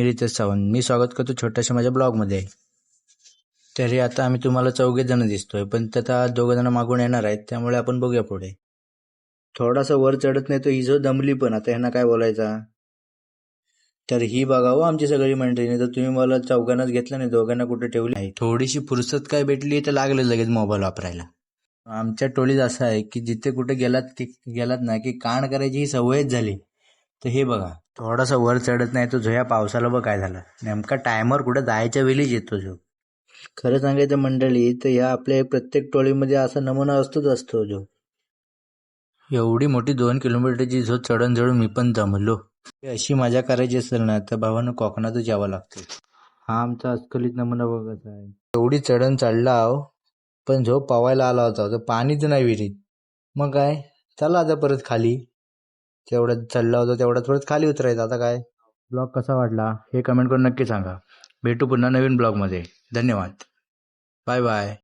मी रितेश सावंत. मी स्वागत करतो छोट्याशा माझ्या ब्लॉगमध्ये. तरी आता आम्ही तुम्हाला चौघे जण दिसतोय पण त्यात दोघं जण मागून येणार आहेत त्यामुळे आपण बघूया पुढे. थोडासा वर चढत नाही तो इजो दमली पण आता ह्यांना काय बोलायचा? तर ही बघावं आमची सगळी मंडळी तर तुम्ही मला चौघांनाच घेतलं नाही दोघांना कुठे ठेवली नाही. थोडीशी फुरसत काय भेटली तर लागलं लगेच मोबाईल वापरायला. आमच्या टोळीत असं आहे की जिथे कुठे गेलात की गेलात ना की काण करायची ही सवयच झाली. तर हे बघा थोडासा वर चढत नाही तो झोया पावसाला बघ काय झाला. नेमका टायमर कुठं जायच्या वेळीच येतो जो. खरं सांगायचं मंडळी तर या आपल्या प्रत्येक टोळीमध्ये असा नमुना असतोच असतो जो. एवढी मोठी दोन किलोमीटरची झोप चढण चढून मी पण जमलो. अशी मजा करायची असेल ना तर भावानं कोकणातच यावं लागतं हा आमचा अस्खलित नमुना बघत आहे. एवढी चढण चढला आहो पण झोप पवायला आला होता तर पाणीच नाही विहिरीत. मग काय? चला आता परत खाली. तेवढ्यात चढला होता तेवढ्यात थोडं खाली उतरायचं. आता काय? ब्लॉग कसा वाटला हे कमेंट करून नक्की सांगा. भेटू पुन्हा नवीन ब्लॉगमध्ये. धन्यवाद. Bye bye